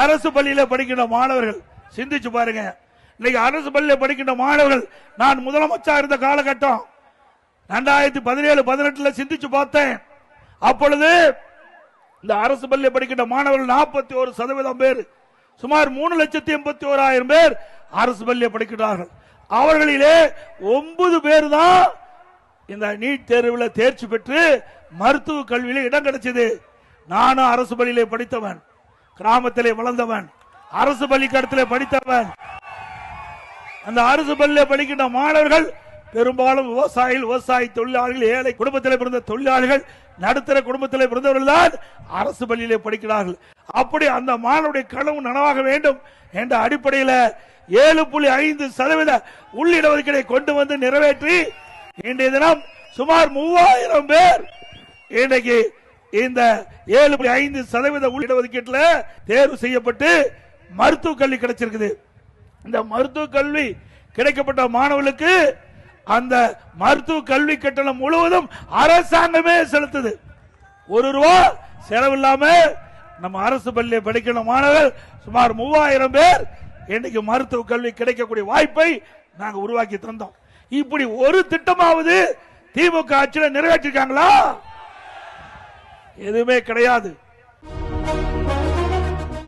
அரசு பள்ளியில படிக்கின்ற மாணவர்கள் சிந்திச்சு பாருங்க. இன்னைக்கு அரசு பள்ளியில படிக்கின்ற மாணவர்கள் நான் முதலமைச்சா இருந்த காலகட்டம் ரெண்டாயிரத்தி பதினேழு பதினெட்டுல சிந்திச்சு பார்த்தேன். அப்பொழுது இந்த அரசு பள்ளியில் படிக்கின்ற மாணவர்கள் நாற்பத்தி ஒரு சதவீதம் பேர் சுமார் மூணு லட்சத்தி எண்பத்தி ஓராயிரம் பேர் அரசு பள்ளியை படிக்கிறார்கள். அவர்களிலே ஒன்பது பேர் தான் இந்த நீட் தேர்வில் தேர்ச்சி பெற்று மருத்துவ கல்வியில இடம் கிடைச்சது. நானும் அரசு பள்ளியிலே படித்தவன். கிராமத்திலே வளர்ந்தவன் அரசு பள்ளிக்கூடத்திலே படித்தவன். அந்த அரசு பள்ளியில் படிக்கின்ற மாணவர்கள் பெரும்பாலும் விவசாயிகள் விவசாய தொழிலாளர்கள் ஏழை குடும்பத்தில் பிறந்த தொழிலாளர்கள் நடுத்தர குடும்பத்தில் பிறந்தவர்கள் தான் அரசு பள்ளியிலே படிக்கிறார்கள். அப்படி அந்த மாணவருடைய கனவு நனவாக வேண்டும் என்ற அடிப்படையில் ஏழு புள்ளி ஐந்து சதவீத உள்ளிடஒதுக்கீடை கொண்டு வந்து நிறைவேற்றி இன்றைய தினம் சுமார் மூவாயிரம் பேர் இன்றைக்கு இந்த ஏழு புள்ளி ஐந்து சதவீத உள்ளிடஒதுக்கீட்டில் தேர்வு செய்யப்பட்டு மருத்துவ கல்வி கிடைச்சிருக்குது. இந்த மருத்துவ கல்வி கிடைக்கப்பட்ட மாணவர்களுக்கு அந்த மருத்துவ கல்வி கட்டணம் முழுவதும் அரசாங்கமே செலுத்துது. ஒரு ரூபா செலவில்லாம நம்ம அரசு பள்ளியை படிக்கிற மாணவர் சுமார் மூவாயிரம் பேர் இன்னைக்கு மருத்துவ கல்வி கிடைக்கக்கூடிய வாய்ப்பை நாங்கள் உருவாக்கி தந்தோம். இப்படி ஒரு திட்டமாவது திமுக ஆட்சியில் நிறைவேற்றிருக்காங்களா? எதுவுமே கிடையாது.